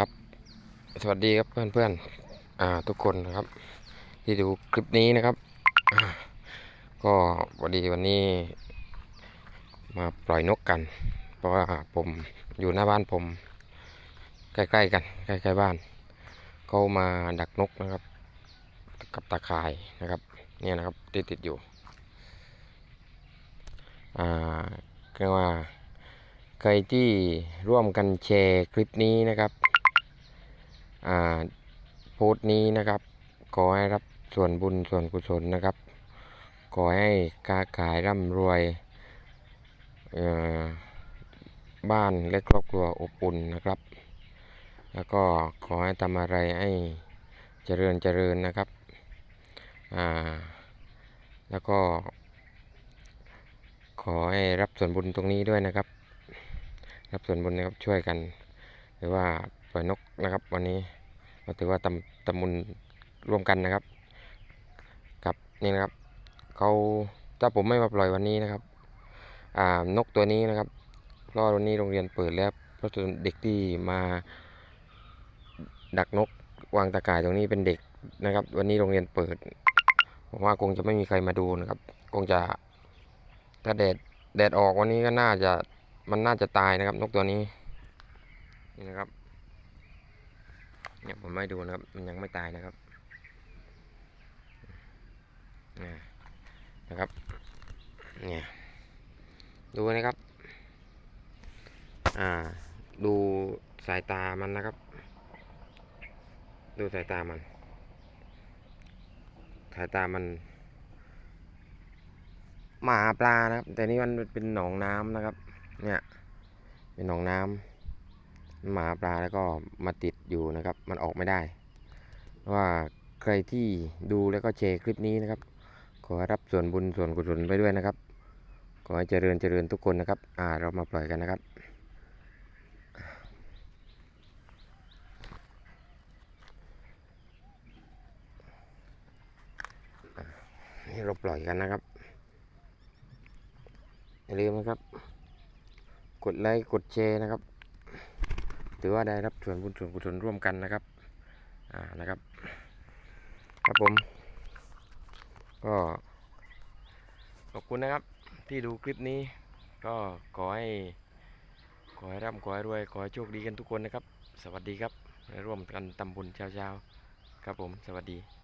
ครับ สวัสดีครับเพื่อนๆอ่าทุกคนนะครับ ที่ดูคลิปนี้นะครับ ก็วันดีวันนี้ มาปล่อยนกกัน เพราะว่าผมอยู่หน้าบ้านผม ใกล้ๆกัน ใกล้ๆบ้านเขามาดักนกนะครับ กับตาข่ายนะครับเนี่ยนะครับติดติดอยู่อ่าเรียกว่าใครที่ร่วมกันแชร์คลิปนี้นะครับ โพสต์นี้นะครับ ขอให้รับส่วนบุญส่วนกุศลนะครับ ขอให้ค้าขายร่ำรวยอ่อบ้านและครอบครัวอบอุ่นนะครับ แล้วก็ขอให้ทำอะไรให้เจริญเจริญนะครับอ่าแล้วก็ ขอให้รับส่วนบุญตรงนี้ด้วยนะครับ รับส่วนบุญนะครับช่วยกัน หรือว่า ปล่อยนกนะครับ วันนี้ก็ถือว่าตำตำมุนร่วมกันนะครับครับนี่นะครับเขาถ้าผมไม่มาปล่อยวันนี้นะครับอ่านกตัวนี้นะครับเพราะวันนี้โรงเรียนเปิดแล้วเพราะเด็กที่มาดักนกวางตะข่ายตรงนี้เป็นเด็กนะครับ วันนี้โรงเรียนเปิดผมว่าคงจะไม่มีใครมาดูนะครับ คงจะถ้าแดดแดดออกวันนี้ก็น่าจะมันน่าจะตายนะครับ นกตัวนี้นี่นะครับ เนี่ยผมไม่ดูนะครับ มันยังไม่ตายนะครับนี่นะครับ เนี่ย ดูนะครับ อ่า ดูสายตามันนะครับ ดูสายตามัน สายตามันหมาปลานะครับ แต่นี่มันเป็นหนองน้ำนะครับ เนี่ย เป็นหนองน้ำ หมาปลาแล้วก็มาติดอยู่นะครับ มันออกไม่ได้ ว่าใครที่ดูแล้วก็แชร์คลิปนี้นะครับ ขอรับส่วนบุญส่วนกุศลไปด้วยนะครับ ขอให้เจริญเจริญทุกคนนะครับ อ่าเรามาปล่อยกันนะครับนี่เราปล่อยกันนะครับ อย่าลืมนะครับ กดไลค์ กดแชร์นะครับ ถือว่าได้รับส่วนบุญส่วนกุศลร่วมกันนะครับอ่านะครับ ครับผม ก็ขอบคุณนะครับที่ดูคลิปนี้ ก็ขอให้ขอให้ร่ำขอให้รวยขอให้โชคดีกันทุกคนนะครับ สวัสดีครับร่วมกันตำบุญเช้าๆครับผมสวัสดี